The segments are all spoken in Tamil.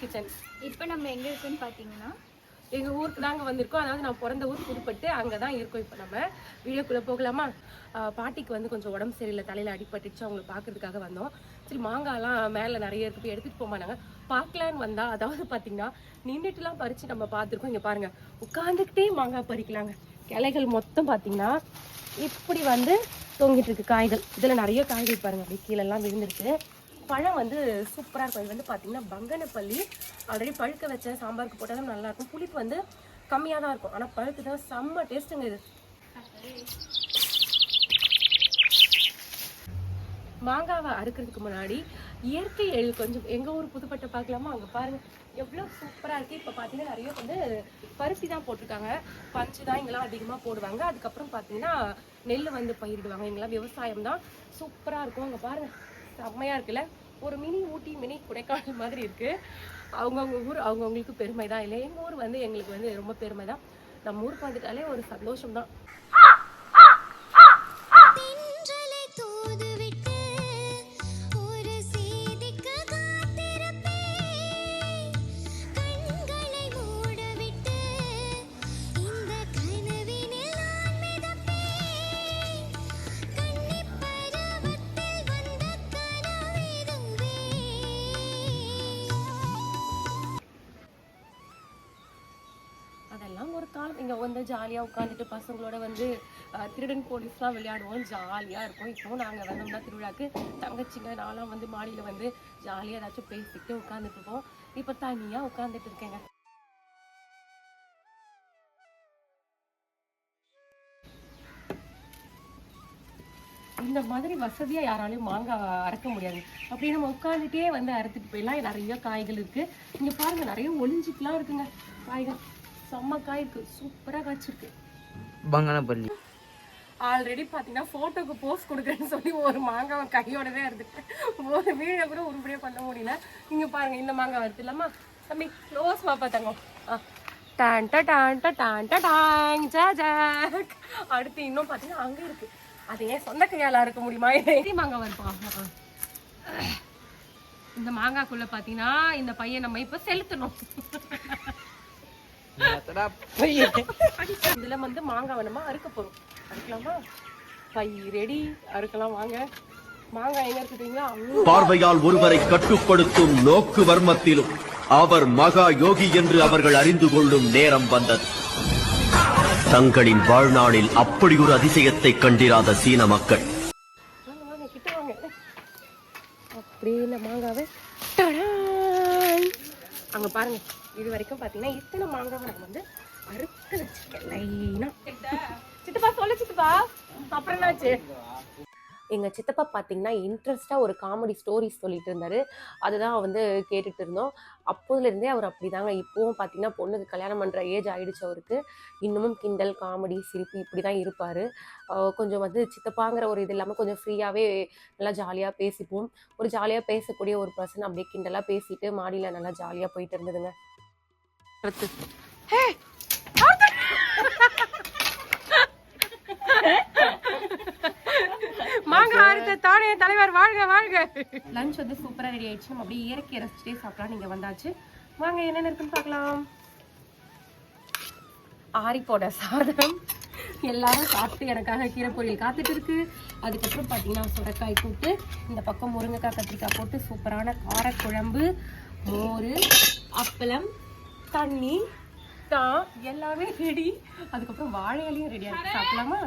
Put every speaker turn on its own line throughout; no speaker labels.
கிச்சன்
இப்போ நம்ம எங்க இருக்குன்னு பாத்தீங்கன்னா
எங்கள் ஊருக்கு தாங்க வந்திருக்கோம். அதாவது நான் பிறந்த ஊர் புதுப்பட்டு. அங்கே தான் இருக்கோம் இப்போ நம்ம. வீடியோக்குள்ளே போகலாமா? பாட்டிக்கு வந்து கொஞ்சம் உடம்பு சரியில்லை. தலையில் அடிபட்டுச்சு. அவங்களை பார்க்கறதுக்காக வந்தோம். சரி மாங்காய்லாம் மேலே நிறைய இருக்கு. போய் எடுத்துகிட்டு போமா நாங்கள் பார்க்கலான்னு வந்தா அதாவது பார்த்தீங்கன்னா நின்றுட்டுலாம் பறித்து நம்ம பார்த்துருக்கோம். இங்கே பாருங்கள் உட்காந்துக்கிட்டே மாங்காய் பறிக்கலாங்க. கிளைகள் மொத்தம் பார்த்தீங்கன்னா இப்படி வந்து தொங்கிட்டு இருக்கு காய்கள். இதில் நிறைய காய்கள் பாருங்க. அப்படியே கீழெல்லாம் விழுந்துருக்கு. பழம் வந்து சூப்பராக இருக்கும். இது வந்து பார்த்தீங்கன்னா பங்கனப்பள்ளி. ஆல்ரெடி பழுக்க வச்ச சாம்பாருக்கு போட்டாலும் நல்லாயிருக்கும் நல்லா இருக்கும் புளிப்பு வந்து கம்மியாக தான் இருக்கும். ஆனால் பழுத்து தான் செம்ம டேஸ்ட்டுங்க இது. மாங்காவை அறுக்கிறதுக்கு முன்னாடி இயற்கை எழில் கொஞ்சம் எங்கள் ஊர் புதுப்பட்டை பார்க்கலாமா? அங்கே பாருங்கள் எவ்வளோ சூப்பராக இருக்குது இப்போ பார்த்தீங்கன்னா நிறைய வந்து பருத்தி தான் போட்டிருக்காங்க. பஞ்சு தான் இங்கெல்லாம் அதிகமாக போடுவாங்க. அதுக்கப்புறம் பார்த்தீங்கன்னா நெல் வந்து பயிரிடுவாங்க. இங்கெல்லாம் விவசாயம் தான். சூப்பராக இருக்கும். அங்கே பாருங்கள் செம்மையாக இருக்குல்ல? ஒரு மினி ஊட்டி மினி கொடைக்கானல் மாதிரி இருக்குது அவங்கவுங்க ஊர் அவங்கவுங்களுக்கு பெருமை தான் இல்லை எங்கள் ஊர் வந்து எங்களுக்கு வந்து ரொம்ப பெருமை தான் நம்ம ஊருக்கு வந்துட்டாலே ஒரு சந்தோஷம் தான் காலம் இங்கே வந்து ஜாலியாக உட்காந்துட்டு பசங்களோட வந்து திருடன் போலீஸ்லாம் விளையாடுவோம். ஜாலியாக இருக்கும். இப்போ நாங்கள் வந்தோம்னா திருவிழாக்கு தங்கச்சிங்க நான்லாம் வந்து மாடியில் வந்து ஜாலியாக ஏதாச்சும் பேசிக்கிட்டு உட்காந்துட்டு இருப்போம். இப்போ தனியாக உட்காந்துட்டு இருக்கேங்க. இந்த மாதிரி வசதியாக யாராலையும் மாங்காய் அறுக்க முடியாது. அப்படியே நம்ம உட்காந்துட்டே வந்து அறுத்துட்டு போயிடலாம். நிறைய காய்கள் இருக்கு. இங்கே பாருங்க நிறைய ஒளிஞ்சிக்கலாம் இருக்குங்க. காய்கள். செம்ம காய் இருக்கு சூப்பரா காய்ச்சிருக்கு.
பங்கனப்பள்ளி
ஆல்ரெடி பார்த்தீங்கன்னா ஃபோட்டோக்கு போஸ் கொடுக்குறேன்னு சொல்லி ஒரு மாங்காவை கையோடவே இருந்துட்டு ஒரு வீடியோ கூட உருப்படியாக பண்ண முடியல. இங்க பாருங்க இந்த மாங்காய் வருது இல்லாமா தம்பி க்ளோஸ் பாப்பா தங்கம். ஆ. டான் டா டான் டா டான் டா டாங் ஜா ஜாக் அடுத்து இன்னும் பார்த்தீங்கன்னா அங்கே இருக்கு. அது ஏன் சொந்த கையால இருக்க முடியுமா பெரிய மாங்காய் வருப்பா. இந்த மாங்காய்க்குள்ள பார்த்தீங்கன்னா இந்த பையன் நம்ம இப்போ செலுத்தணும். இதுல வந்து மாங்காய் நம்ம அறுக்க போறோம் அறுக்கலாமா? By ready. அறுக்கலாம் வாங்க. மாங்காய் எங்க இருக்குதுங்களா
பார்வையால் ஒருவரை கட்டுப்படுத்தும் நோக்கு வர்மத்திலும் அவர் மகா யோகி என்று அவர்கள் அறிந்து கொள்ளும் நேரம் வந்தது. தங்களின் வாழ்நாளில் அப்படி ஒரு அதிசயத்தை கண்டிராத சீன மக்கள்.
அப்படியே மாங்காவை! அங்க பாருங்க இது வரைக்கும் பாத்தீங்கன்னா இத்தனை மாங்காவை நம்ம வந்து அறுத்து வச்சிருக்கேன் லைனா. சித்தப்பா சொல்லு சித்தப்பா. அப்புறம் என்னாச்சு? எங்கள் சித்தப்பா பார்த்தீங்கன்னா இன்ட்ரெஸ்ட்டாக ஒரு காமெடி ஸ்டோரிஸ் சொல்லிட்டு இருந்தார். அதுதான் வந்து கேட்டுட்டு இருந்தோம். அப்போதுலேருந்தே அவர் அவர் அப்படிதாங்க. இப்போவும் பார்த்தீங்கன்னா பொண்ணுக்கு கல்யாணம் பண்ணுற ஏஜ் ஆகிடுச்சு அவருக்கு. இன்னமும் கிண்டல் காமெடி சிரிப்பு இப்படி தான் இருப்பார் கொஞ்சம் வந்து சித்தப்பாங்கிற ஒரு இது இல்லாமல் கொஞ்சம் ஃப்ரீயாகவே நல்லா ஜாலியாக பேசிப்போம். ஒரு ஜாலியாக பேசக்கூடிய ஒரு பர்சன் அப்படியே கிண்டலாக பேசிட்டு மாடியில் நல்லா ஜாலியாக போயிட்டு இருந்ததுங்க அடுத்து மாங்க அடுத்த தானே தலைவர் வாழ்க வாழ்க லஞ்ச் வந்து சூப்பராக ரெடி ஆயிடுச்சு. நம்ம அப்படியே இயற்கை ரசிச்சுட்டே சாப்பிடலாம். நீங்கள் வந்தாச்சு. வாங்க என்னென்ன இருக்குன்னு பார்க்கலாம். ஆரி போட சாதம். எல்லாரும் சாப்பிட்டு எனக்காக கீரை பொரியல் காத்துட்டு இருக்கு. அதுக்கப்புறம் பார்த்தீங்கன்னா சுரைக்காய் கூட்டு இந்த பக்கம் முருங்கைக்காய் கத்திரிக்காய் போட்டு சூப்பரான காரக்குழம்பு மோர் அப்பளம் தண்ணி தான் எல்லாமே ரெடி அதுக்கப்புறம் வாழை இலையும் ரெடியாக இருக்கு. சாப்பிடலாமா?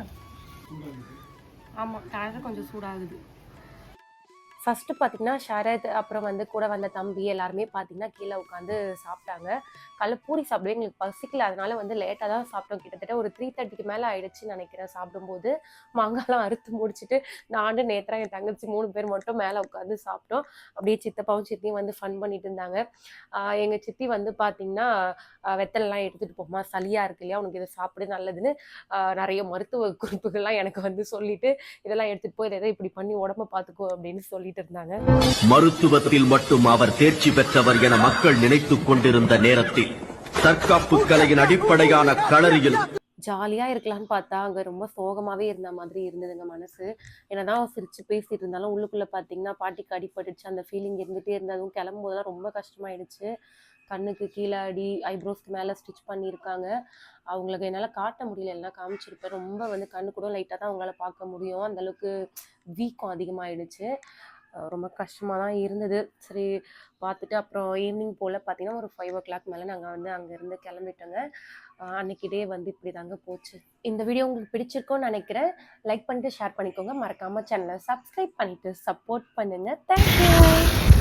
ஆமாம் கரை கொஞ்சம் சூடாகுது. ஃபஸ்ட்டு பார்த்தீங்கன்னா ஷரத் அப்புறம் வந்து கூட வந்த தம்பி எல்லாருமே பார்த்தீங்கன்னா கீழே உட்காந்து சாப்பிட்டாங்க. காலைல பூரி சாப்பிடவே எங்களுக்கு பசிக்கல. அதனால வந்து லேட்டாக தான் சாப்பிட்டோம். கிட்டத்தட்ட ஒரு த்ரீ தேர்ட்டிக்கு மேலே ஆயிடுச்சுன்னு நினைக்கிறேன் சாப்பிடும்போது. மாங்காலாம் அறுத்து முடிச்சுட்டு நானும் நேத்ரா என் தங்கச்சி மூணு பேர் மட்டும் மேலே உட்காந்து சாப்பிட்டோம். அப்படியே சித்தப்பாவும் சித்தியும் வந்து ஃபன் பண்ணிட்டு இருந்தாங்க. எங்கள் சித்தி வந்து பார்த்தீங்கன்னா ஆஹ் வெத்தலைலாம் எடுத்துட்டு போமா சளியாக இருக்கு இல்லையா உனக்கு இதை சாப்பிடு நல்லதுன்னு நிறைய மருத்துவ குறிப்புகள்லாம் எனக்கு வந்து சொல்லிட்டு இதெல்லாம் எடுத்துகிட்டு போய் இதை இப்படி பண்ணி உடம்ப பார்த்துக்கோ அப்படின்னு சொல்லிட்டு இருந்தாங்க
மருத்துவத்தில் மட்டும் அவர் தேர்ச்சி பெற்றவர் என மக்கள் நினைத்துக் கொண்டிருந்த நேரத்தில் தற்காப்பு கலையின் அடிப்படையான களரியில்
ஜாலியா இருக்கலாம்னு பார்த்தா அங்க ரொம்ப சோகமாவே இருந்த மாதிரி இருந்ததுங்க மனசு. என்னதான் சிரிச்சு பேசிட்டு இருந்தாலும் உள்ளுக்குள்ள பாத்தீங்கன்னா பாட்டிக்கு அடிபட்டுச்சு அந்த ஃபீலிங் இருந்துட்டே இருந்ததும் கிளம்பும் போதெல்லாம் ரொம்ப கஷ்டமாயிடுச்சு. கண்ணுக்கு கீழே அடி ஐப்ரோஸ்க்கு மேலே ஸ்டிச் பண்ணியிருக்காங்க. அவங்களுக்கு என்னால் காட்ட முடியல எல்லாம் காமிச்சிருப்பேன். ரொம்ப வந்து கண்ணு கூட லைட்டாக தான் அவங்களால பார்க்க முடியும். அந்தளவுக்கு வீக்கம் அதிகமாகிடுச்சு ரொம்ப கஷ்டமாக தான் இருந்தது. சரி பார்த்துட்டு அப்புறம் ஈவினிங் போல் பார்த்தீங்கன்னா ஒரு ஃபைவ் ஓ கிளாக் மேலே நாங்கள் வந்து அங்கேருந்து கிளம்பிட்டோங்க. அஹ் அன்னைக்கு டே வந்து இப்படி தாங்க போச்சு. இந்த வீடியோ உங்களுக்கு பிடிச்சிருக்கோன்னு நினைக்கிறேன். லைக் பண்ணிட்டு ஷேர் பண்ணிக்கோங்க. மறக்காமல் சேனலை சப்ஸ்கிரைப் பண்ணிவிட்டு சப்போர்ட் பண்ணுங்கள் தேங்க்யூ